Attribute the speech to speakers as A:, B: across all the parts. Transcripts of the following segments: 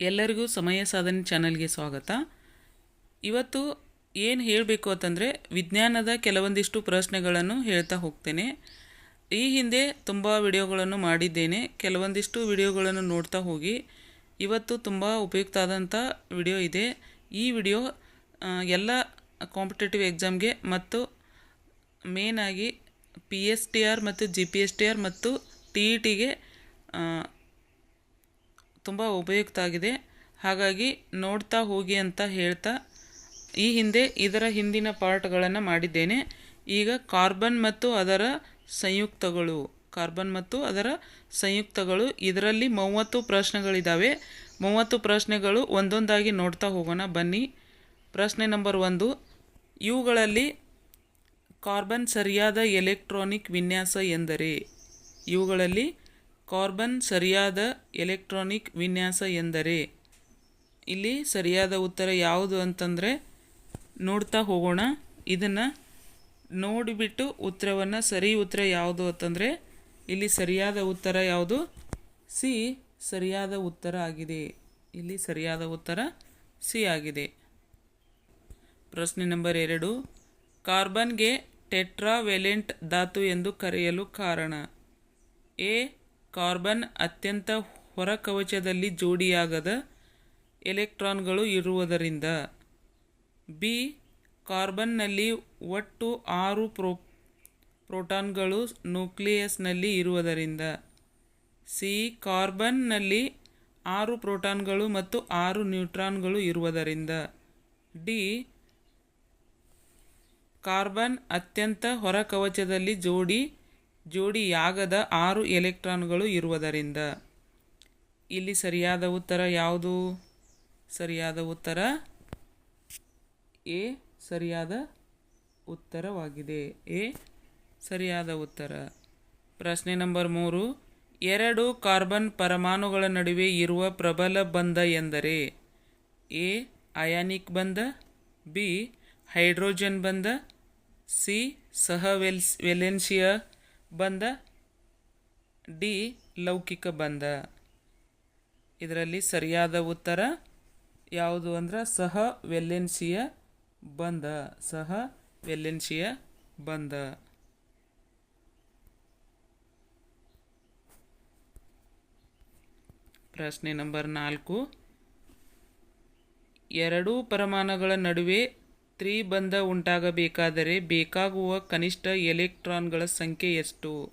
A: ಎಲ್ಲರಿಗೂ ಸಮಯ ಸಾಧನೆ ಚಾನಲ್ಗೆ ಸ್ವಾಗತ. ಇವತ್ತು ಏನು ಹೇಳಬೇಕು ಅಂತಂದರೆ ವಿಜ್ಞಾನದ ಕೆಲವೊಂದಿಷ್ಟು ಪ್ರಶ್ನೆಗಳನ್ನು ಹೇಳ್ತಾ ಹೋಗ್ತೇನೆ. ಈ ಹಿಂದೆ ತುಂಬ ವಿಡಿಯೋಗಳನ್ನು ಮಾಡಿದ್ದೇನೆ. ಕೆಲವೊಂದಿಷ್ಟು ವಿಡಿಯೋಗಳನ್ನು ನೋಡ್ತಾ ಹೋಗಿ ಇವತ್ತು ತುಂಬ ಉಪಯುಕ್ತ ಆದಂಥ ವಿಡಿಯೋ ಇದೆ. ಈ ವಿಡಿಯೋ ಎಲ್ಲ ಕಾಂಪಿಟೇಟಿವ್ ಎಕ್ಸಾಮ್ಗೆ ಮತ್ತು ಮೇನಾಗಿ ಪಿ ಎಸ್ ಟಿ ಆರ್ ಮತ್ತು G P S T R ಮತ್ತು ಟಿ ಇ ಟಿಗೆ ತುಂಬ ಉಪಯುಕ್ತ ಆಗಿದೆ ಹಾಗಾಗಿ ನೋಡ್ತಾ ಹೋಗಿ ಅಂತ ಹೇಳ್ತಾ ಈ ಹಿಂದೆ ಇದರ ಹಿಂದಿನ ಪಾರ್ಟ್ಗಳನ್ನು ಮಾಡಿದ್ದೇನೆ. ಈಗ ಕಾರ್ಬನ್ ಮತ್ತು ಅದರ ಸಂಯುಕ್ತಗಳು, ಕಾರ್ಬನ್ ಮತ್ತು ಅದರ ಸಂಯುಕ್ತಗಳು ಇದರಲ್ಲಿ ಮೂವತ್ತು ಪ್ರಶ್ನೆಗಳಿದ್ದಾವೆ ಮೂವತ್ತು ಪ್ರಶ್ನೆಗಳು ಒಂದೊಂದಾಗಿ ನೋಡ್ತಾ ಹೋಗೋಣ, ಬನ್ನಿ. ಪ್ರಶ್ನೆ ನಂಬರ್ ಒಂದು, ಇವುಗಳಲ್ಲಿ ಕಾರ್ಬನ್ ಸರಿಯಾದ ಎಲೆಕ್ಟ್ರಾನಿಕ್ ವಿನ್ಯಾಸ ಎಂದರೆ? ಇವುಗಳಲ್ಲಿ ಕಾರ್ಬನ್ ಸರಿಯಾದ ಎಲೆಕ್ಟ್ರಾನಿಕ್ ವಿನ್ಯಾಸ ಎಂದರೆ? ಇಲ್ಲಿ ಸರಿಯಾದ ಉತ್ತರ ಯಾವುದು ಅಂತಂದರೆ ನೋಡ್ತಾ ಹೋಗೋಣ. ಇದನ್ನು ನೋಡಿಬಿಟ್ಟು ಉತ್ತರವನ್ನು ಸರಿ ಉತ್ತರ ಯಾವುದು ಅಂತಂದರೆ ಇಲ್ಲಿ ಸರಿಯಾದ ಉತ್ತರ ಯಾವುದು? ಸಿ ಸರಿಯಾದ ಉತ್ತರ ಆಗಿದೆ. ಇಲ್ಲಿ ಸರಿಯಾದ ಉತ್ತರ ಸಿ ಆಗಿದೆ. ಪ್ರಶ್ನೆ ನಂಬರ್ ಎರಡು. ಕಾರ್ಬನ್ಗೆ ಟೆಟ್ರಾವೆಲೆಂಟ್ ಧಾತು ಎಂದು ಕರೆಯಲು ಕಾರಣ? ಎ ಕಾರ್ಬನ್ ಅತ್ಯಂತ ಹೊರಕವಚದಲ್ಲಿ ಜೋಡಿಯಾಗದ ಎಲೆಕ್ಟ್ರಾನ್ಗಳು ಇರುವುದರಿಂದ ಬಿ ಕಾರ್ಬನ್ನಲ್ಲಿ ಒಟ್ಟು ಆರು ಪ್ರೋ, ಪ್ರೋಟಾನ್ಗಳು ನ್ಯೂಕ್ಲಿಯಸ್ನಲ್ಲಿ ಇರುವುದರಿಂದ ಸಿ ಕಾರ್ಬನ್ನಲ್ಲಿ ಆರು ಪ್ರೋಟಾನ್ಗಳು ಮತ್ತು ಆರು ನ್ಯೂಟ್ರಾನ್ಗಳು ಇರುವುದರಿಂದ ಡಿ ಕಾರ್ಬನ್ ಅತ್ಯಂತ ಹೊರಕವಚದಲ್ಲಿ ಜೋಡಿ ಜೋಡಿಯಾಗದ ಆರು ಎಲೆಕ್ಟ್ರಾನ್ಗಳು ಇರುವುದರಿಂದ. ಇಲ್ಲಿ ಸರಿಯಾದ ಉತ್ತರ ಯಾವುದು? ಸರಿಯಾದ ಉತ್ತರ ಎ ಸರಿಯಾದ ಉತ್ತರವಾಗಿದೆ. ಎ ಸರಿಯಾದ ಉತ್ತರ. ಪ್ರಶ್ನೆ ನಂಬರ್ ಮೂರು. ಎರಡು ಕಾರ್ಬನ್ ಪರಮಾಣುಗಳ ನಡುವೆ ಇರುವ ಪ್ರಬಲ ಬಂಧ ಎಂದರೆ ಎ ಅಯಾನಿಕ್ ಬಂಧ, ಬಿ ಹೈಡ್ರೋಜನ್ ಬಂಧ, ಸಿ ಸಹ ವೆಲ್ಸ್ ವೆಲೆನ್ಸಿಯ ಬಂಧ ಡಿ, ಲೌಕಿಕ ಬಂಧ ಇದರಲ್ಲಿ ಸರಿಯಾದ ಉತ್ತರ ಯಾವುದು ಅಂದ್ರೆ, ಸಹ ವೆಲ್ಲೆನ್ಸಿಯ ಬಂಧ ಸಹ ವೆಲ್ಲೆನ್ಸಿಯ ಬಂಧ ಪ್ರಶ್ನೆ ನಂಬರ್ ನಾಲ್ಕು. ಎರಡೂ ಪರಮಾಣುಗಳ ನಡುವೆ ತ್ರಿಬಂಧ ಉಂಟಾಗಬೇಕಾದರೆ ಬೇಕಾಗುವ ಕನಿಷ್ಠ ಎಲೆಕ್ಟ್ರಾನ್ಗಳ ಸಂಖ್ಯೆ ಎಷ್ಟು?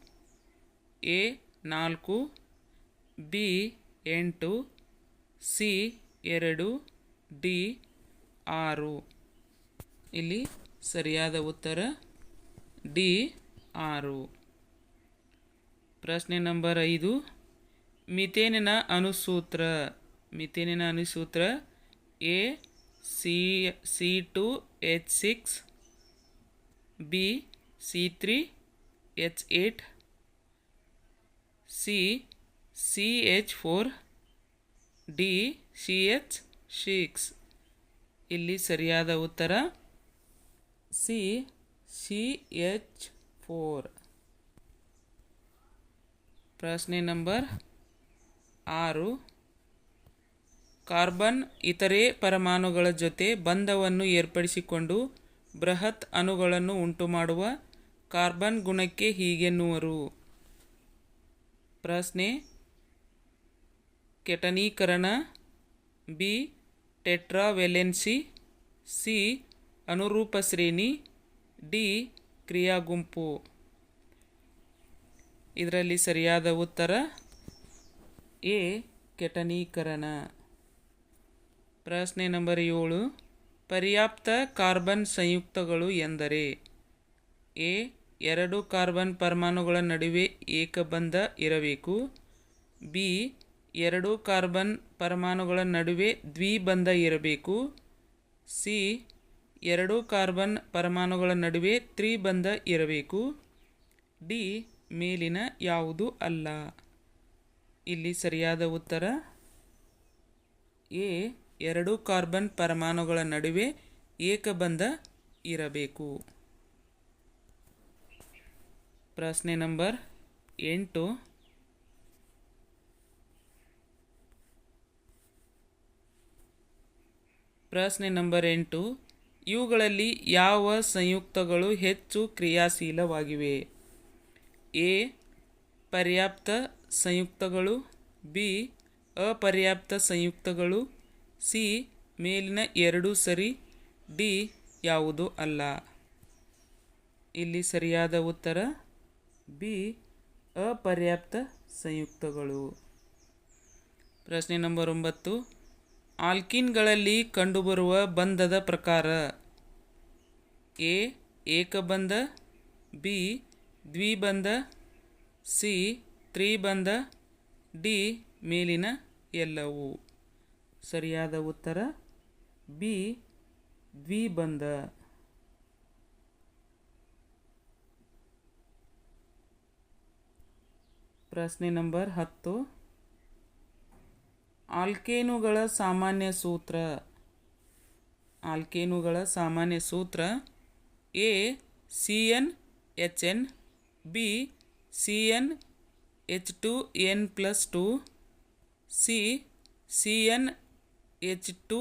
A: ಎ ನಾಲ್ಕು, ಬಿ ಎಂಟು, ಸಿ ಎರಡು, ಡಿ ಆರು. ಇಲ್ಲಿ ಸರಿಯಾದ ಉತ್ತರ, ಡಿ ಆರು. ಪ್ರಶ್ನೆ ನಂಬರ್ ಐದು, ಮಿಥೇನಿನ ಅನುಸೂತ್ರ. ಮಿಥೇನಿನ ಅನುಸೂತ್ರ A C C two H six B C three H eight C C H four D C H six ಇಲ್ಲಿ ಸರಿಯಾದ ಉತ್ತರ ಸಿ ಸಿ ಎಚ್ ಫೋರ್ ಪ್ರಶ್ನೆ ನಂಬರ್ ಆರು. ಕಾರ್ಬನ್ ಇತರೆ ಪರಮಾಣುಗಳ ಜೊತೆ ಬಂಧವನ್ನು ಏರ್ಪಡಿಸಿಕೊಂಡು ಬೃಹತ್ ಅಣುಗಳನ್ನು ಉಂಟುಮಾಡುವ ಕಾರ್ಬನ್ ಗುಣಕ್ಕೆ ಹೀಗೆನ್ನುವರು. ಪ್ರಶ್ನೆ. ಕೆಟನೀಕರಣ ಬಿ. Tetravalency C. ಅನುರೂಪ ಶ್ರೇಣಿ ಡಿ. ಕ್ರಿಯಾ ಗುಂಪು ಇದರಲ್ಲಿ ಸರಿಯಾದ ಉತ್ತರ ಎ. ಕೆಟನೀಕರಣ. ಪ್ರಶ್ನೆ ನಂಬರ್ ಏಳು. ಪರ್ಯಾಪ್ತ ಕಾರ್ಬನ್ ಸಂಯುಕ್ತಗಳು ಎಂದರೆ? ಎ, ಎರಡು ಕಾರ್ಬನ್ ಪರಮಾಣುಗಳ ನಡುವೆ ಏಕಬಂಧ ಇರಬೇಕು. ಬಿ, ಎರಡು ಕಾರ್ಬನ್ ಪರಮಾಣುಗಳ ನಡುವೆ ದ್ವಿಬಂಧ ಇರಬೇಕು. ಸಿ, ಎರಡು ಕಾರ್ಬನ್ ಪರಮಾಣುಗಳ ನಡುವೆ ತ್ರಿಬಂಧ ಇರಬೇಕು. ಡಿ, ಮೇಲಿನ ಯಾವುದು ಅಲ್ಲ? ಇಲ್ಲಿ ಸರಿಯಾದ ಉತ್ತರ? ಎ ಎರಡು ಕಾರ್ಬನ್ ಪರಮಾಣುಗಳ ನಡುವೆ ಏಕಬಂಧ ಇರಬೇಕು. ಪ್ರಶ್ನೆ ನಂಬರ್ ಎಂಟು. ಪ್ರಶ್ನೆ ನಂಬರ್ ಎಂಟು. ಇವುಗಳಲ್ಲಿ ಯಾವ ಸಂಯುಕ್ತಗಳು ಹೆಚ್ಚು ಕ್ರಿಯಾಶೀಲವಾಗಿವೆ? ಎ. ಪರ್ಯಾಪ್ತ ಸಂಯುಕ್ತಗಳು. ಬಿ. ಅಪರ್ಯಾಪ್ತ ಸಂಯುಕ್ತಗಳು. ಸಿ ಮೇಲಿನ ಎರಡೂ ಸರಿ, ಡಿ ಯಾವುದು ಅಲ್ಲ. ಇಲ್ಲಿ ಸರಿಯಾದ ಉತ್ತರ, ಬಿ ಅಪರ್ಯಾಪ್ತ ಸಂಯುಕ್ತಗಳು. ಪ್ರಶ್ನೆ ನಂಬರ್ ಒಂಬತ್ತು. ಆಲ್ಕಿನ್ಗಳಲ್ಲಿ ಕಂಡುಬರುವ ಬಂಧದ ಪ್ರಕಾರ, ಎ ಏಕಬಂಧ, ಬಿ ದ್ವಿಬಂಧ, ಸಿ ತ್ರಿಬಂಧ, ಡಿ ಮೇಲಿನ ಎಲ್ಲವು. ಸರಿಯಾದ ಉತ್ತರ? ಬಿ, ದ್ವಿಬಂಧ. ಪ್ರಶ್ನೆ ನಂಬರ್ ಹತ್ತು. ಆಲ್ಕೇನುಗಳ ಸಾಮಾನ್ಯ ಸೂತ್ರ? ಆಲ್ಕೇನುಗಳ ಸಾಮಾನ್ಯ ಸೂತ್ರ? A C N H N B C N H two N plus two. C C N H two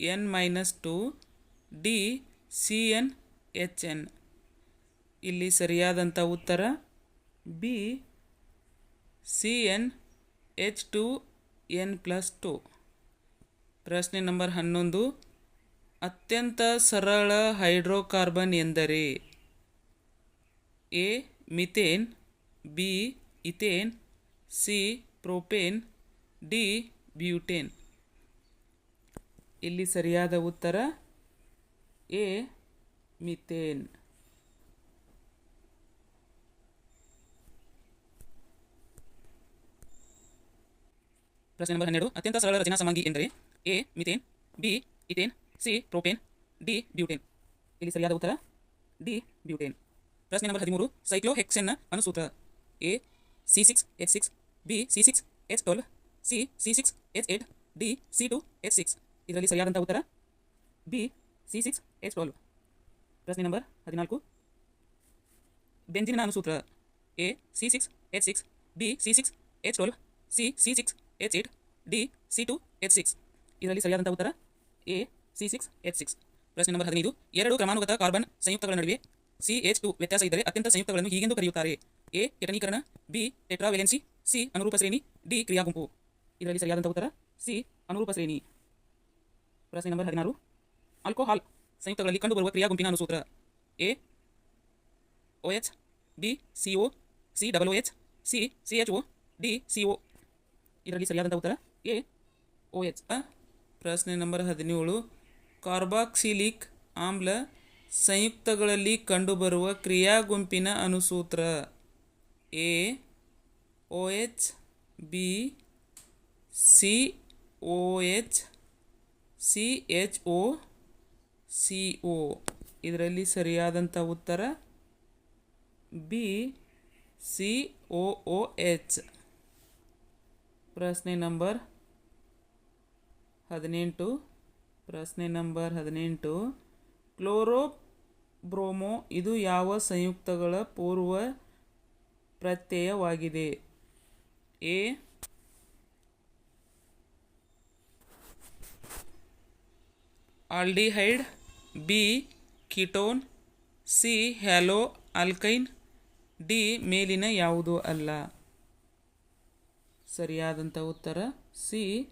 A: N minus two D C N H N ಇಲ್ಲಿ ಸರಿಯಾದಂಥ ಉತ್ತರ B C N H two N plus two ಪ್ರಶ್ನೆ number ಹನ್ನೊಂದು, ಅತ್ಯಂತ ಸರಳ hydrocarbon ಎಂದರೆ A, methane, B, ethane, C, propane, D, butane. ಇಲ್ಲಿ ಸರಿಯಾದ ಉತ್ತರ ಎ, ಮಿಥೇನ್. ಪ್ರಶ್ನೆ ನಂಬರ್ ಹನ್ನೆರಡು, ಅತ್ಯಂತ ಸರಳ ರಚನಾ ಸಮಾಂಗಿ ಎಂದರೆ A, methane, B ethane C propane D, butane. ಇಲ್ಲಿ ಸರಿಯಾದ ಉತ್ತರ ಡಿ, ಬ್ಯೂಟೇನ್. ಪ್ರಶ್ನೆ ನಂಬರ್ ಹದಿಮೂರು, ಸೈಕ್ಲೋಹೆಕ್ಸೆನ್ನ ಅನುಸೂತ್ರ A C six H six, B, C six, H twelve, C C six, H eight, D, C two, H six. ಇದರಲ್ಲಿ ಸರಿಯಾದಂಥ ಉತ್ತರ? B, C six, H twelve ಪ್ರಶ್ನೆ ನಂಬರ್ ಹದಿನಾಲ್ಕು. ಬೆಂಜಿನ ಅನುಸೂತ್ರ A, C six, H six. B, C six, H twelve. C C six, H eight. D, C two, H six. ಇದರಲ್ಲಿ ಸರಿಯಾದಂಥ ಉತ್ತರ? A, C six, H six. ಪ್ರಶ್ನೆ number ಹದಿನೈದು. ಎರಡು ಕ್ರಮಾನುಗತ ಕಾರ್ಬನ್ ಸಂಯುಕ್ತಗಳ ನಡುವೆ ಸಿ ಎಚ್ ಟು ವ್ಯತ್ಯಾಸ ಇದ್ದರೆ ಅತ್ಯಂತ ಸಂಯುಕ್ತಗಳನ್ನು ಹೀಗೆಂದು ಕರೆಯುತ್ತಾರೆ. ಎ, ಕೆಟನೀಕರಣ. B, tetravalency. ಸಿ, ಅನುರೂಪ ಶ್ರೇಣಿ. ಡಿ ಕ್ರಿಯಾ ಗುಂಪು ಇದರಲ್ಲಿ ಸರಿಯಾದಂಥ ಉತ್ತರ? ಸಿ, ಅನುರೂಪ ಶ್ರೇಣಿ. ಪ್ರಶ್ನೆ ನಂಬರ್ ಹದಿನಾರು. ಆಲ್ಕೋಹಾಲ್ ಸಂಯುಕ್ತಗಳಲ್ಲಿ ಕಂಡುಬರುವ ಕ್ರಿಯಾ ಗುಂಪಿನ ಅನುಸೂತ್ರ. A O H B C O C, double O H C C H O D C O ಇದರಲ್ಲಿ ಸರಿಯಾದಂಥ ಉತ್ತರ? ಎ ಒ ಎಚ್ ಪ್ರಶ್ನೆ ನಂಬರ್ ಹದಿನೇಳು. ಕಾರ್ಬಾಕ್ಸಿಲಿಕ್ ಆಮ್ಲ ಸಂಯುಕ್ತಗಳಲ್ಲಿ ಕಂಡುಬರುವ ಕ್ರಿಯಾ ಗುಂಪಿನ ಅನುಸೂತ್ರ. A O H B, C, O, H C H O C O ಇದರಲ್ಲಿ ಸರಿಯಾದಂಥ ಉತ್ತರ B C O O H ಪ್ರಶ್ನೆ ನಂಬರ್ ಹದಿನೆಂಟು. ಪ್ರಶ್ನೆ ನಂಬರ್ ಹದಿನೆಂಟು. ಕ್ಲೋರೋ ಬ್ರೋಮೋ ಇದು ಯಾವ ಸಂಯುಕ್ತಗಳ ಪೂರ್ವ ಪ್ರತ್ಯಯವಾಗಿದೆ? A aldehyde, B, ketone, C, halo, alkyne, D, ಮೇಲಿನ ಯಾವುದು ಅಲ್ಲ. ಸರಿಯಾದಂಥ ಉತ್ತರ, C,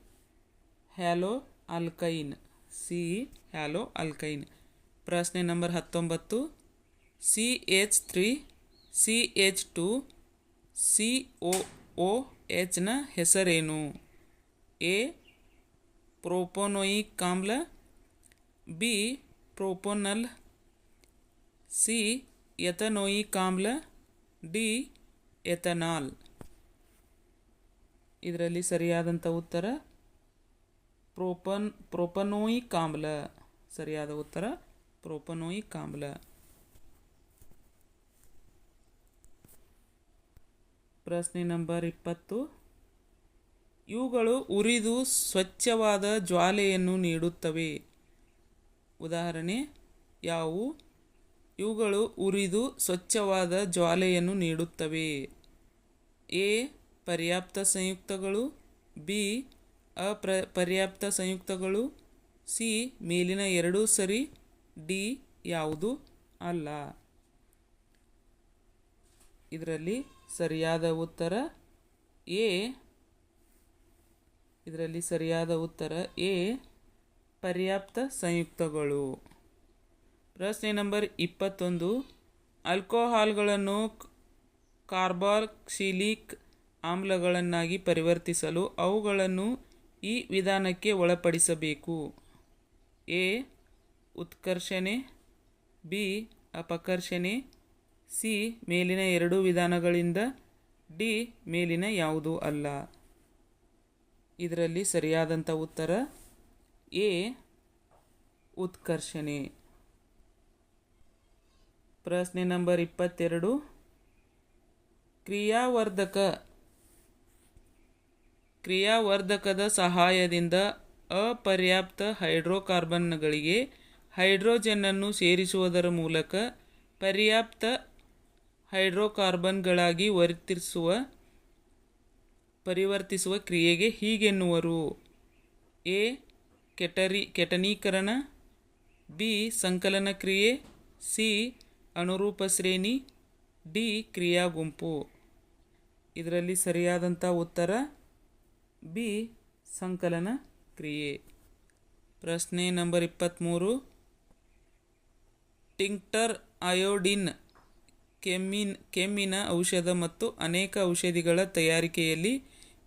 A: halo alkyne, C, halo alkyne. ಪ್ರಶ್ನೆ ನಂಬರ್ ಹತ್ತೊಂಬತ್ತು, C H three, C H two, C O O ಎಚ್ನ ಹೆಸರೇನು? ಎ, ಪ್ರೋಪೋನೋಯಿಕ್ ಆಮ್ಲ ಬಿ ಪ್ರೋಪೋನಲ್ ಸಿ ಎಥನೋಯಿಕ್ ಆಮ್ಲ ಡಿ ಎಥನಾಲ್ ಇದರಲ್ಲಿ ಸರಿಯಾದಂಥ ಉತ್ತರ ಪ್ರೋಪನ್ ಪ್ರೋಪನೋಯಿಕಾಮ್ಲ ಸರಿಯಾದ ಉತ್ತರ ಪ್ರೋಪನೋಯಿಕ್ ಆಮ್ಲ ಪ್ರಶ್ನೆ ನಂಬರ್ ಇಪ್ಪತ್ತು. ಇವುಗಳು ಉರಿದು ಸ್ವಚ್ಛವಾದ ಜ್ವಾಲೆಯನ್ನು ನೀಡುತ್ತವೆ. ಉದಾಹರಣೆ, ಯಾವುವು? ಇವುಗಳು ಉರಿದು ಸ್ವಚ್ಛವಾದ ಜ್ವಾಲೆಯನ್ನು ನೀಡುತ್ತವೆ. ಎ, ಪರ್ಯಾಪ್ತ ಸಂಯುಕ್ತಗಳು. ಬಿ, ಅಪ್ರ, ಪರ್ಯಾಪ್ತ ಸಂಯುಕ್ತಗಳು. ಸಿ, ಮೇಲಿನ ಎರಡೂ ಸರಿ. ಡಿ, ಯಾವುದು? ಅಲ್ಲ. ಇದರಲ್ಲಿ ಸರಿಯಾದ ಉತ್ತರ ಎ. ಇದರಲ್ಲಿ ಸರಿಯಾದ ಉತ್ತರ ಎ. ಪರ್ಯಾಪ್ತ ಸಂಯುಕ್ತಗಳು. ಪ್ರಶ್ನೆ ನಂಬರ್ ಇಪ್ಪತ್ತೊಂದು. ಆಲ್ಕೋಹಾಲ್ಗಳನ್ನು ಕಾರ್ಬಾಕ್ಸಿಲಿಕ್ ಆಮ್ಲಗಳನ್ನಾಗಿ ಪರಿವರ್ತಿಸಲು ಅವುಗಳನ್ನು ಈ ವಿಧಾನಕ್ಕೆ ಒಳಪಡಿಸಬೇಕು. ಎ. ಉತ್ಕರ್ಷಣೆ. ಬಿ. ಅಪಕರ್ಷಣೆ. ಸಿ. ಮೇಲಿನ ಎರಡು ವಿಧಾನಗಳಿಂದ. ಡಿ. ಮೇಲಿನ ಯಾವುದೂ ಅಲ್ಲ. ಇದರಲ್ಲಿ ಸರಿಯಾದಂಥ ಉತ್ತರ ಎ ಉತ್ಕರ್ಷಣೆ. ಪ್ರಶ್ನೆ ನಂಬರ್ ಇಪ್ಪತ್ತೆರಡು. ಕ್ರಿಯಾವರ್ಧಕ, ಕ್ರಿಯಾವರ್ಧಕದ ಸಹಾಯದಿಂದ ಅಪರ್ಯಾಪ್ತ ಹೈಡ್ರೋಕಾರ್ಬನ್ಗಳಿಗೆ ಹೈಡ್ರೋಜನ್ನನ್ನು ಸೇರಿಸುವುದರ ಮೂಲಕ ಪರ್ಯಾಪ್ತ ಹೈಡ್ರೋಕಾರ್ಬನ್ಗಳಾಗಿ ವರ್ತಿಸುವ, ಪರಿವರ್ತಿಸುವ ಕ್ರಿಯೆಗೆ ಹೀಗೆನ್ನುವರು. ಎ ಕೆಟರಿ, ಕೆಟನೀಕರಣ, ಬಿ, ಸಂಕಲನ ಕ್ರಿಯೆ, ಸಿ, ಅನುರೂಪ ಶ್ರೇಣಿ, ಡಿ, ಕ್ರಿಯಾ ಗುಂಪು. ಇದರಲ್ಲಿ ಸರಿಯಾದಂಥ ಉತ್ತರ, ಬಿ, ಸಂಕಲನ ಕ್ರಿಯೆ. ಪ್ರಶ್ನೆ ನಂಬರ್ ಇಪ್ಪತ್ತ್ಮೂರು ಟಿಂಕ್ಟರ್ ಅಯೋಡಿನ್, ಕೆಮ್ಮಿನ್, ಕೆಮ್ಮಿನ ಔಷಧ ಮತ್ತು ಅನೇಕ ಔಷಧಿಗಳ ತಯಾರಿಕೆಯಲ್ಲಿ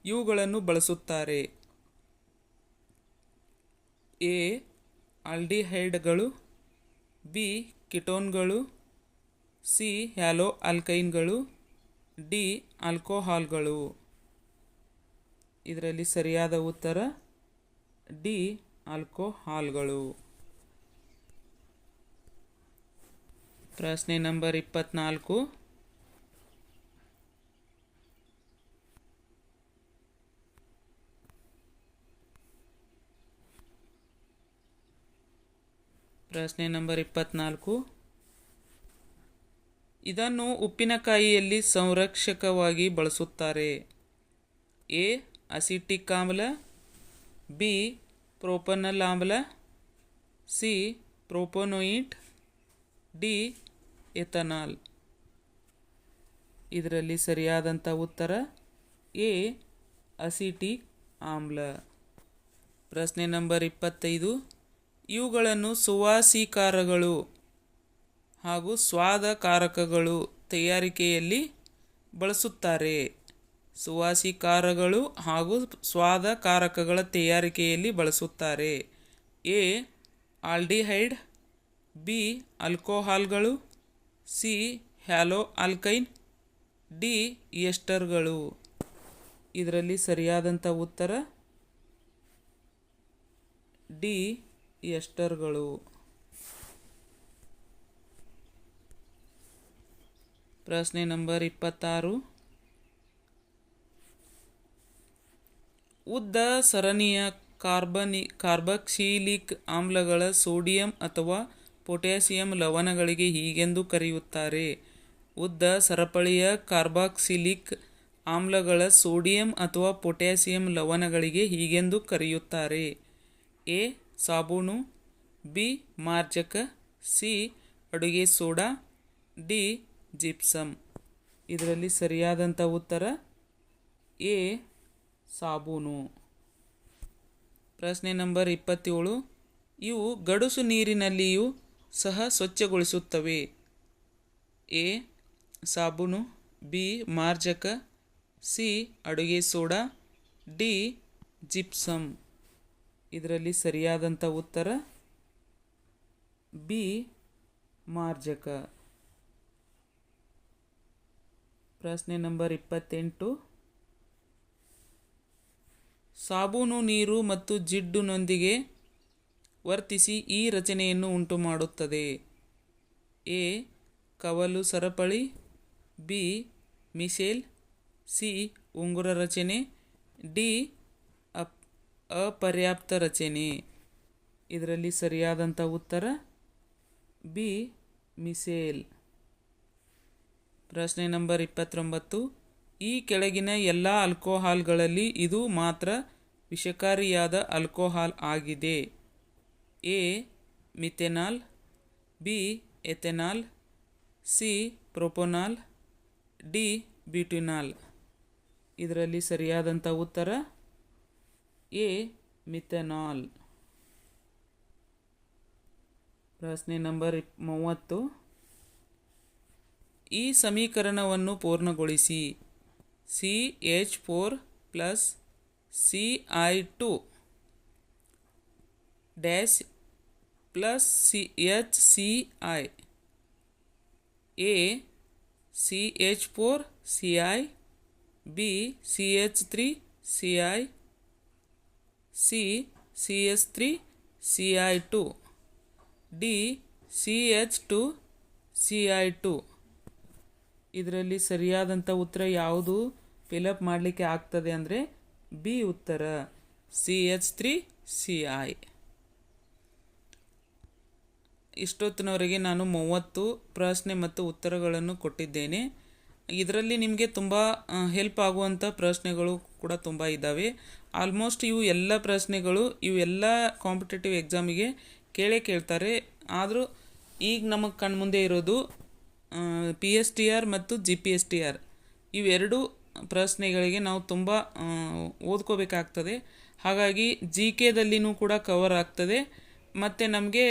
A: ಇವುಗಳನ್ನು ಬಳಸುತ್ತಾರೆ. ಎ, ಆಲ್ಡಿಹೈಡ್ಗಳು, ಬಿ, ಕಿಟೋನ್ಗಳು, ಸಿ ಹ್ಯಾಲೋ ಆಲ್ಕೈನ್ಗಳು ಡಿ, ಆಲ್ಕೋಹಾಲ್ಗಳು. ಇದರಲ್ಲಿ ಸರಿಯಾದ ಉತ್ತರ, ಡಿ, ಆಲ್ಕೋಹಾಲ್ಗಳು. ಪ್ರಶ್ನೆ ನಂಬರ್ ಇಪ್ಪತ್ನಾಲ್ಕು. ಪ್ರಶ್ನೆ ನಂಬರ್ ಇಪ್ಪತ್ನಾಲ್ಕು. ಇದನ್ನು ಉಪ್ಪಿನಕಾಯಿಯಲ್ಲಿ ಸಂರಕ್ಷಕವಾಗಿ ಬಳಸುತ್ತಾರೆ. ಎ, ಅಸಿಟಿಕ್ ಆಮ್ಲ, ಬಿ, ಪ್ರೋಪನಲ್ ಆಮ್ಲ, ಸಿ, ಪ್ರೋಪೋನೋಯಿಟ್, ಡಿ, ಎಥನಾಲ್. ಇದರಲ್ಲಿ ಸರಿಯಾದಂಥ ಉತ್ತರ, ಎ, ಅಸಿಟಿಕ್ ಆಮ್ಲ. ಪ್ರಶ್ನೆ ನಂಬರ್ ಇಪ್ಪತ್ತೈದು. ಇವುಗಳನ್ನು ಸುವಾಸಿಕಾರಗಳು ಹಾಗೂ ಸ್ವಾದಕಾರಕಗಳು ತಯಾರಿಕೆಯಲ್ಲಿ ಬಳಸುತ್ತಾರೆ. ಸುವಾಸಿಕಾರಗಳು ಹಾಗೂ ಸ್ವಾದಕಾರಕಗಳ ತಯಾರಿಕೆಯಲ್ಲಿ ಬಳಸುತ್ತಾರೆ. A. Aldehyde, B. ಆಲ್ಕೋಹಾಲ್ಗಳು, C. Halo alkyne D. ಎಸ್ಟರ್ಗಳು ಇದರಲ್ಲಿ ಸರಿಯಾದಂಥ ಉತ್ತರ ಡಿ. ಎಸ್ಟರ್ಗಳು ಪ್ರಶ್ನೆ ನಂಬರ್ ಇಪ್ಪತ್ತಾರು. ಉದ್ದ ಸರಣಿಯ ಕಾರ್ಬನಿ, ಕಾರ್ಬಕ್ಸಿಲಿಕ್ ಆಮ್ಲಗಳ ಸೋಡಿಯಂ ಅಥವಾ ಪೊಟ್ಯಾಸಿಯಂ ಲವಣಗಳಿಗೆ ಹೀಗೆಂದು ಕರೆಯುತ್ತಾರೆ. ಉದ್ದ ಸರಪಳಿಯ ಕಾರ್ಬಾಕ್ಸಿಲಿಕ್ ಆಮ್ಲಗಳ ಸೋಡಿಯಂ ಅಥವಾ ಪೊಟ್ಯಾಸಿಯಂ ಲವಣಗಳಿಗೆ ಹೀಗೆಂದು ಕರೆಯುತ್ತಾರೆ. ಎ. ಸಾಬೂನು, ಬಿ, ಮಾರ್ಜಕ, ಸಿ, ಅಡುಗೆ ಸೋಡಾ, ಡಿ ಜಿಪ್ಸಮ್ ಇದರಲ್ಲಿ ಸರಿಯಾದಂಥ ಉತ್ತರ, ಎ, ಸಾಬೂನು. ಪ್ರಶ್ನೆ ನಂಬರ್ ಇಪ್ಪತ್ತೇಳು. ಇವು ಗಡುಸು ನೀರಿನಲ್ಲಿಯೂ ಸಹ ಸ್ವಚ್ಛಗೊಳಿಸುತ್ತವೆ. ಎ, ಸಾಬೂನು, ಬಿ, ಮಾರ್ಜಕ, ಸಿ, ಅಡುಗೆ ಸೋಡಾ, ಡಿ ಜಿಪ್ಸಮ್ ಇದರಲ್ಲಿ ಸರಿಯಾದಂಥ ಉತ್ತರ ಬಿ, ಮಾರ್ಜಕ. ಪ್ರಶ್ನೆ ನಂಬರ್ ಇಪ್ಪತ್ತೆಂಟು. ಸಾಬೂನು, ನೀರು ಮತ್ತು ಜಿಡ್ಡುನೊಂದಿಗೆ ವರ್ತಿಸಿ ಈ ರಚನೆಯನ್ನು ಉಂಟು ಮಾಡುತ್ತದೆ ಎ, ಕವಲು ಸರಪಳಿ. ಬಿ ಮಿಸೇಲ್ ಸಿ, ಉಂಗುರ ರಚನೆ. ಡಿ ಅಪರ್ಯಾಪ್ತ ರಚನೆ. ಇದರಲ್ಲಿ ಸರಿಯಾದಂಥ ಉತ್ತರ, ಬಿ, ಮಿಸೇಲ್. ಪ್ರಶ್ನೆ ನಂಬರ್ ಇಪ್ಪತ್ತೊಂಬತ್ತು. ಈ ಕೆಳಗಿನ ಎಲ್ಲ ಆಲ್ಕೋಹಾಲ್ಗಳಲ್ಲಿ ಇದು ಮಾತ್ರ ವಿಷಕಾರಿಯಾದ ಆಲ್ಕೋಹಾಲ್ ಆಗಿದೆ. A, methanol, B, ethanol, C, propanol, D, butanol. ಇದರಲ್ಲಿ ಸರಿಯಾದಂಥ ಉತ್ತರ ಎ ಮಿಥೆನಾಲ್ ಪ್ರಶ್ನೆ ನಂಬರ್ ಮೂವತ್ತು. ಈ ಸಮೀಕರಣವನ್ನು ಪೂರ್ಣಗೊಳಿಸಿ. C H four plus C I two dash plus C H C I. A, C H four, C I. B, C H three, C I. C C S three C I two D C H two C I two ಇದರಲ್ಲಿ ಸರಿಯಾದಂಥ ಉತ್ತರ ಯಾವುದು? Fill up ಮಾಡಲಿಕ್ಕೆ ಆಗ್ತದೆ ಅಂದರೆ B ಉತ್ತರ. C H three C I ಇಷ್ಟೊತ್ತಿನವರೆಗೆ ನಾನು ಮೂವತ್ತು ಪ್ರಶ್ನೆ ಮತ್ತು ಉತ್ತರಗಳನ್ನು ಕೊಟ್ಟಿದ್ದೇನೆ. ಇದರಲ್ಲಿ ನಿಮಗೆ ತುಂಬ ಹೆಲ್ಪ್ ಆಗುವಂಥ ಪ್ರಶ್ನೆಗಳು ಕೂಡ ತುಂಬ ಇದ್ದಾವೆ. ಆಲ್ಮೋಸ್ಟ್ ಇವು ಎಲ್ಲ ಪ್ರಶ್ನೆಗಳು ಇವೆಲ್ಲ ಕಾಂಪಿಟೇಟಿವ್ ಎಕ್ಸಾಮಿಗೆ ಕೇಳೇ ಕೇಳ್ತಾರೆ. ಆದರೂ ಈಗ ನಮಗೆ ಕಣ್ಮುಂದೆ ಇರೋದು ಪಿ ಎಸ್ ಟಿ ಆರ್ ಮತ್ತು G P S T R ಇವೆರಡು ಪ್ರಶ್ನೆಗಳಿಗೆ ನಾವು ತುಂಬ ಓದ್ಕೋಬೇಕಾಗ್ತದೆ. ಹಾಗಾಗಿ ಜಿ ಕೆದಲ್ಲಿನೂ ಕೂಡ ಕವರ್ ಆಗ್ತದೆ. ಮತ್ತು ನಮಗೆ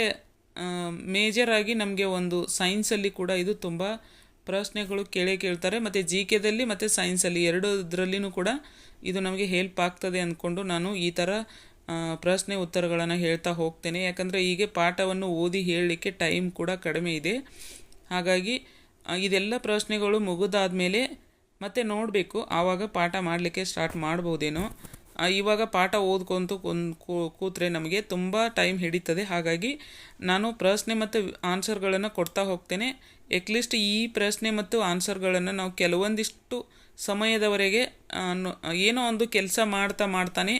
A: ಮೇಜರ್ ಆಗಿ ನಮಗೆ ಒಂದು ಸೈನ್ಸಲ್ಲಿ ಕೂಡ ಇದು ತುಂಬ ಪ್ರಶ್ನೆಗಳು ಕೇಳೇ ಕೇಳ್ತಾರೆ. ಮತ್ತು ಜಿ ಕೆದಲ್ಲಿ ಮತ್ತು ಸೈನ್ಸಲ್ಲಿ ಎರಡರಲ್ಲಿನೂ ಕೂಡ ಇದು ನಮಗೆ ಹೆಲ್ಪ್ ಆಗ್ತದೆ ಅಂದ್ಕೊಂಡು ನಾನು ಈ ಥರ ಪ್ರಶ್ನೆ ಉತ್ತರಗಳನ್ನು ಹೇಳ್ತಾ ಹೋಗ್ತೇನೆ. ಯಾಕಂದರೆ ಹೀಗೆ ಪಾಠವನ್ನು ಓದಿ ಹೇಳಲಿಕ್ಕೆ ಟೈಮ್ ಕೂಡ ಕಡಿಮೆ ಇದೆ. ಹಾಗಾಗಿ ಇದೆಲ್ಲ ಪ್ರಶ್ನೆಗಳು ಮುಗಿದಾದ ಮೇಲೆ ಮತ್ತೆ ನೋಡಬೇಕು ಆವಾಗ ಪಾಠ ಮಾಡಲಿಕ್ಕೆ ಸ್ಟಾರ್ಟ್ ಮಾಡ್ಬೋದೇನೋ. ಇವಾಗ ಪಾಠ ಓದ್ಕೊಂತು ಕೂತ್ರೆ ನಮಗೆ ತುಂಬ ಟೈಮ್ ಹಿಡಿತದೆ. ಹಾಗಾಗಿ ನಾನು ಪ್ರಶ್ನೆ ಮತ್ತು ಆನ್ಸರ್ಗಳನ್ನು ಕೊಡ್ತಾ ಹೋಗ್ತೇನೆ. ಎಟ್ಲೀಸ್ಟ್ ಈ ಪ್ರಶ್ನೆ ಮತ್ತು ಆನ್ಸರ್ಗಳನ್ನು ನಾವು ಕೆಲವೊಂದಿಷ್ಟು ಸಮಯದವರೆಗೆ ಏನೋ ಒಂದು ಕೆಲಸ ಮಾಡ್ತಾ ಮಾಡ್ತಾನೆ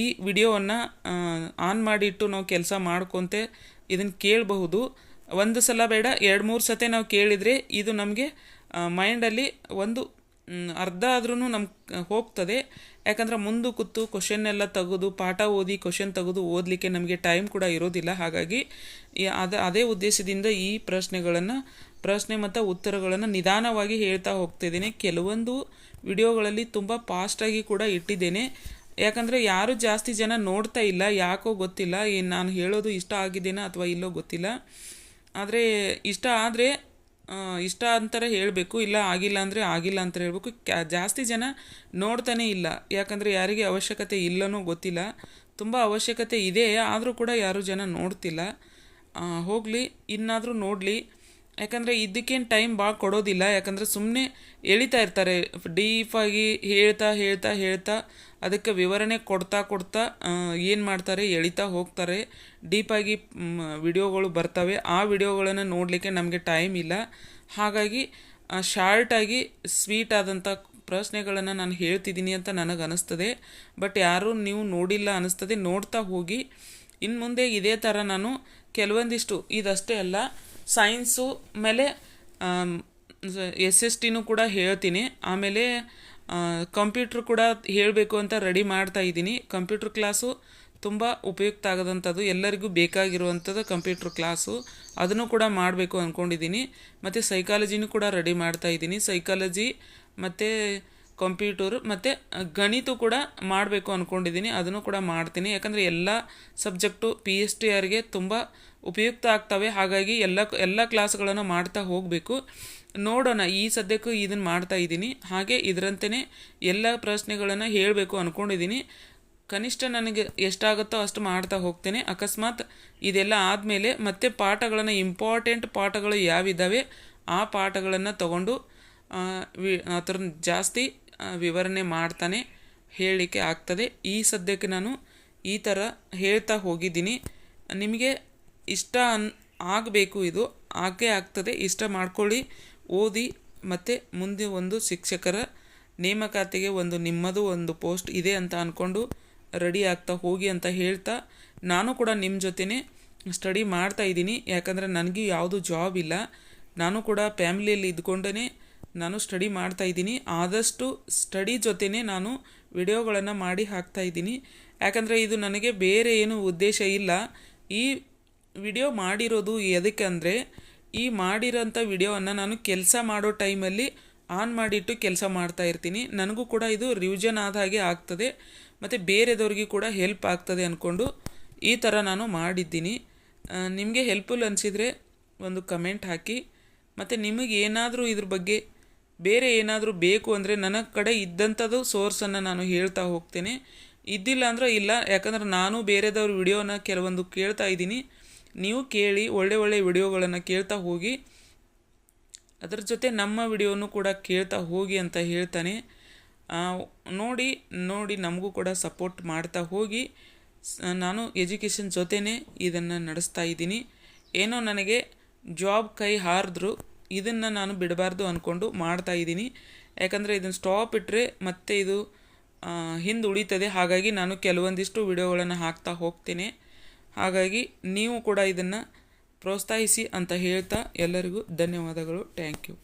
A: ಈ ವಿಡಿಯೋವನ್ನು ಆನ್ ಮಾಡಿಟ್ಟು ನಾವು ಕೆಲಸ ಮಾಡ್ಕೊತೆ ಇದನ್ನು ಕೇಳಬಹುದು. ಒಂದು ಸಲ ಬೇಡ, ಎರಡು ಮೂರು ಸತಿ ನಾವು ಕೇಳಿದರೆ ಇದು ನಮಗೆ ಮೈಂಡಲ್ಲಿ ಒಂದು ಅರ್ಧ ಆದ್ರೂ ನಮ್ಗೆ ಹೋಗ್ತದೆ. ಯಾಕಂದ್ರೆ ಮುಂದೆ ಕೂತು ಕ್ವಶನ್ ಎಲ್ಲ ತೆಗೆದು, ಪಾಠ ಓದಿ ಕ್ವಶನ್ ತೆಗೆದು ಓದಲಿಕ್ಕೆ ನಮಗೆ ಟೈಮ್ ಕೂಡ ಇರೋದಿಲ್ಲ. ಹಾಗಾಗಿ ಅದ, ಅದೇ ಉದ್ದೇಶದಿಂದ ಈ ಪ್ರಶ್ನೆಗಳನ್ನು ಪ್ರಶ್ನೆ ಮತ್ತು ಉತ್ತರಗಳನ್ನು ನಿಧಾನವಾಗಿ ಹೇಳ್ತಾ ಹೋಗ್ತಿದ್ದೀನಿ. ಕೆಲವೊಂದು ವಿಡಿಯೋಗಳಲ್ಲಿ ತುಂಬ ಫಾಸ್ಟಾಗಿ ಕೂಡ ಇಟ್ಟಿದ್ದೇನೆ. ಯಾಕಂದರೆ ಯಾರು ಜಾಸ್ತಿ ಜನ ನೋಡ್ತಾ ಇಲ್ಲ, ಯಾಕೋ ಗೊತ್ತಿಲ್ಲ, ಏನು ನಾನು ಹೇಳೋದು ಇಷ್ಟ ಆಗಿದೆನಾ ಅಥವಾ ಇಲ್ಲೋ ಗೊತ್ತಿಲ್ಲ. ಆದರೆ ಇಷ್ಟ ಆದರೆ ಇಷ್ಟ ಅಂತಾರೆ ಹೇಳಬೇಕು, ಇಲ್ಲ ಆಗಿಲ್ಲ ಅಂದರೆ ಆಗಿಲ್ಲ ಅಂತ ಹೇಳಬೇಕು. ಕ್ಯಾ, ಜಾಸ್ತಿ ಜನ ನೋಡ್ತಾನೆ ಇಲ್ಲ. ಯಾಕಂದರೆ ಯಾರಿಗೆ ಅವಶ್ಯಕತೆ ಇಲ್ಲನೋ ಗೊತ್ತಿಲ್ಲ. ತುಂಬ ಅವಶ್ಯಕತೆ ಇದೆ, ಆದರೂ ಕೂಡ ಯಾರೂ ಜನ ನೋಡ್ತಿಲ್ಲ. ಹೋಗಲಿ, ಇನ್ನಾದರೂ ನೋಡಲಿ. ಯಾಕಂದರೆ ಇದಕ್ಕೇನು ಟೈಮ್ ಭಾಳ ಕೊಡೋದಿಲ್ಲ. ಯಾಕಂದರೆ ಸುಮ್ಮನೆ ಎಳಿತಾ ಇರ್ತಾರೆ. ಡೀಪಾಗಿ ಹೇಳ್ತಾ ಹೇಳ್ತಾ ಹೇಳ್ತಾ ಅದಕ್ಕೆ ವಿವರಣೆ ಕೊಡ್ತಾ ಕೊಡ್ತಾ ಏನು ಮಾಡ್ತಾರೆ, ಎಳಿತಾ ಹೋಗ್ತಾರೆ. ಡೀಪಾಗಿ ವಿಡಿಯೋಗಳು ಬರ್ತವೆ. ಆ ವಿಡಿಯೋಗಳನ್ನು ನೋಡಲಿಕ್ಕೆ ನಮಗೆ ಟೈಮ್ ಇಲ್ಲ. ಹಾಗಾಗಿ ಶಾರ್ಟಾಗಿ ಸ್ವೀಟ್ ಆದಂಥ ಪ್ರಶ್ನೆಗಳನ್ನು ನಾನು ಹೇಳ್ತಿದ್ದೀನಿ ಅಂತ ನನಗೆ ಅನಿಸ್ತದೆ. ಬಟ್ ಯಾರೂ ನೀವು ನೋಡಿಲ್ಲ ಅನಿಸ್ತದೆ. ನೋಡ್ತಾ ಹೋಗಿ. ಇನ್ನು ಮುಂದೆ ಇದೇ ಥರ ನಾನು ಕೆಲವೊಂದಿಷ್ಟು, ಇದಷ್ಟೇ ಅಲ್ಲ ಸೈನ್ಸು ಮೇಲೆ ಎಸ್ ಎಸ್ ಟಿನೂ ಕೂಡ ಹೇಳ್ತೀನಿ. ಆಮೇಲೆ ಕಂಪ್ಯೂಟ್ರ್ ಕೂಡ ಹೇಳಬೇಕು ಅಂತ ರೆಡಿ ಮಾಡ್ತಾ ಇದ್ದೀನಿ. ಕಂಪ್ಯೂಟ್ರ್ ಕ್ಲಾಸು ತುಂಬ ಉಪಯುಕ್ತ ಆಗದಂಥದ್ದು, ಎಲ್ಲರಿಗೂ ಬೇಕಾಗಿರುವಂಥದ್ದು ಕಂಪ್ಯೂಟ್ರ್ ಕ್ಲಾಸು. ಅದನ್ನು ಕೂಡ ಮಾಡಬೇಕು ಅಂದ್ಕೊಂಡಿದ್ದೀನಿ ಮತ್ತು ಸೈಕಾಲಜಿನೂ ಕೂಡ ರೆಡಿ ಮಾಡ್ತಾ ಇದ್ದೀನಿ. ಸೈಕಾಲಜಿ ಮತ್ತು ಕಂಪ್ಯೂಟರ್ ಮತ್ತು ಗಣಿತ ಕೂಡ ಮಾಡಬೇಕು ಅಂದ್ಕೊಂಡಿದ್ದೀನಿ ಅದನ್ನು ಕೂಡ ಮಾಡ್ತೀನಿ. ಯಾಕಂದರೆ ಎಲ್ಲ ಸಬ್ಜೆಕ್ಟು ಪಿ ಎಸ್ ಟಿ ಆರ್ಗೆ ತುಂಬ ಉಪಯುಕ್ತ ಆಗ್ತವೆ. ಹಾಗಾಗಿ ಎಲ್ಲ ಎಲ್ಲ ಕ್ಲಾಸ್ಗಳನ್ನು ಮಾಡ್ತಾ ಹೋಗಬೇಕು. ನೋಡೋಣ ಈ ಸದ್ಯಕ್ಕೂ ಇದನ್ನು ಮಾಡ್ತಾ ಇದ್ದೀನಿ. ಹಾಗೆ ಇದರಂತೆಯೇ ಎಲ್ಲ ಪ್ರಶ್ನೆಗಳನ್ನು ಹೇಳಬೇಕು ಅಂದ್ಕೊಂಡಿದ್ದೀನಿ ಕನಿಷ್ಠ ನನಗೆ ಎಷ್ಟಾಗುತ್ತೋ ಅಷ್ಟು ಮಾಡ್ತಾ ಹೋಗ್ತೇನೆ. ಅಕಸ್ಮಾತ್ ಇದೆಲ್ಲ ಆದಮೇಲೆ ಮತ್ತೆ ಪಾಠಗಳನ್ನು ಇಂಪಾರ್ಟೆಂಟ್ ಪಾಠಗಳು ಯಾವಿದ್ದಾವೆ ಆ ಪಾಠಗಳನ್ನು ತಗೊಂಡು ಆ, ಥರ ಜಾಸ್ತಿ ವಿವರಣೆ ಮಾಡ್ತಾನೆ, ಹೇಳಲಿಕ್ಕೆ ಆಗ್ತದೆ. ಈ ಸದ್ಯಕ್ಕೆ ನಾನು ಈ ಥರ ಹೇಳ್ತಾ ಹೋಗಿದ್ದೀನಿ. ನಿಮಗೆ ಇಷ್ಟ ಅನ್, ಆಗಬೇಕು ಇದು. ಆಗೇ ಆಗ್ತದೆ. ಇಷ್ಟ ಮಾಡ್ಕೊಳ್ಳಿ. ಓದಿ. ಮತ್ತು ಮುಂದೆ ಒಂದು ಶಿಕ್ಷಕರ ನೇಮಕಾತಿಗೆ ಒಂದು ನಿಮ್ಮದು ಒಂದು ಪೋಸ್ಟ್ ಇದೆ ಅಂತ ಅಂದ್ಕೊಂಡು ರೆಡಿ ಆಗ್ತಾ ಹೋಗಿ ಅಂತ ಹೇಳ್ತಾ ನಾನು ಕೂಡ ನಿಮ್ಮ ಜೊತೆನೇ ಸ್ಟಡಿ ಮಾಡ್ತಾ ಇದ್ದೀನಿ. ಯಾಕಂದರೆ ನನಗೆ ಯಾವುದು ಜಾಬ್ ಇಲ್ಲ. ನಾನು ಕೂಡ ಫ್ಯಾಮಿಲಿಯಲ್ಲಿ ಇದ್ಕೊಂಡೇ ನಾನು ಸ್ಟಡಿ ಮಾಡ್ತಾ ಇದ್ದೀನಿ. ಆದಷ್ಟು ಸ್ಟಡಿ ಜೊತೆನೇ ನಾನು ವಿಡಿಯೋಗಳನ್ನು ಮಾಡಿ ಹಾಕ್ತಾ ಇದ್ದೀನಿ. ಯಾಕಂದರೆ ಇದು ನನಗೆ ಬೇರೆ ಏನು ಉದ್ದೇಶ ಇಲ್ಲ. ಈ ವಿಡಿಯೋ ಮಾಡಿರೋದು ಎದಕ್ಕೆ ಅಂದರೆ, ಈ ಮಾಡಿರೋಂಥ ವಿಡಿಯೋವನ್ನು ನಾನು ಕೆಲಸ ಮಾಡೋ ಟೈಮಲ್ಲಿ ಆನ್ ಮಾಡಿಟ್ಟು ಕೆಲಸ ಮಾಡ್ತಾ ಇರ್ತೀನಿ. ನನಗೂ ಕೂಡ ಇದು ರಿವಿಷನ್ ಆದ ಹಾಗೆ ಆಗ್ತದೆ. ಮತ್ತು ಬೇರೆದವ್ರಿಗೆ ಕೂಡ ಹೆಲ್ಪ್ ಆಗ್ತದೆ ಅಂದ್ಕೊಂಡು ಈ ಥರ ನಾನು ಮಾಡಿದ್ದೀನಿ. ನಿಮಗೆ ಹೆಲ್ಪ್ಫುಲ್ ಅನಿಸಿದರೆ ಒಂದು ಕಮೆಂಟ್ ಹಾಕಿ. ಮತ್ತು ನಿಮಗೆ ಏನಾದರೂ ಇದ್ರ ಬಗ್ಗೆ ಬೇರೆ ಏನಾದರೂ ಬೇಕು ಅಂದರೆ ನನ್ನ ಕಡೆ ಇದ್ದಂಥದ್ದು ಸೋರ್ಸನ್ನು ನಾನು ಹೇಳ್ತಾ ಹೋಗ್ತೇನೆ. ಇದ್ದಿಲ್ಲ ಅಂದ್ರೆ ಇಲ್ಲ. ಯಾಕಂದ್ರೆ ನಾನು ಬೇರೆದವ್ರ ವಿಡಿಯೋನ ಕೆಲವೊಂದು ಕೇಳ್ತಾ ಇದ್ದೀನಿ. ನೀವು ಕೇಳಿ, ಒಳ್ಳೆ ಒಳ್ಳೆ ವಿಡಿಯೋಗಳನ್ನು ಕೇಳ್ತಾ ಹೋಗಿ. ಅದರ ಜೊತೆ ನಮ್ಮ ವಿಡಿಯೋನು ಕೂಡ ಕೇಳ್ತಾ ಹೋಗಿ ಅಂತ ಹೇಳ್ತಾನೆ. ನೋಡಿ ನೋಡಿ ನಮಗೂ ಕೂಡ ಸಪೋರ್ಟ್ ಮಾಡ್ತಾ ಹೋಗಿ. ನಾನು ಎಜುಕೇಷನ್ ಜೊತೆನೇ ಇದನ್ನು ನಡೆಸ್ತಾ ಇದ್ದೀನಿ. ಏನೋ ನನಗೆ ಜಾಬ್ ಕೈ ಹಾರಿದ್ರು. ಇದನ್ನು ನಾನು ಬಿಡಬಾರ್ದು ಅಂದ್ಕೊಂಡು ಮಾಡ್ತಾ ಇದ್ದೀನಿ. ಯಾಕಂದರೆ ಇದನ್ನು ಸ್ಟಾಪ್ ಇಟ್ಟರೆ ಮತ್ತೆ ಇದು ಹಿಂದೆ ಉಳಿತದೆ. ಹಾಗಾಗಿ ನಾನು ಕೆಲವೊಂದಿಷ್ಟು ವಿಡಿಯೋಗಳನ್ನು ಹಾಕ್ತಾ ಹೋಗ್ತೇನೆ. ಹಾಗಾಗಿ ನೀವು ಕೂಡ ಇದನ್ನು ಪ್ರೋತ್ಸಾಹಿಸಿ ಅಂತ ಹೇಳ್ತಾ ಎಲ್ಲರಿಗೂ ಧನ್ಯವಾದಗಳು. Thank you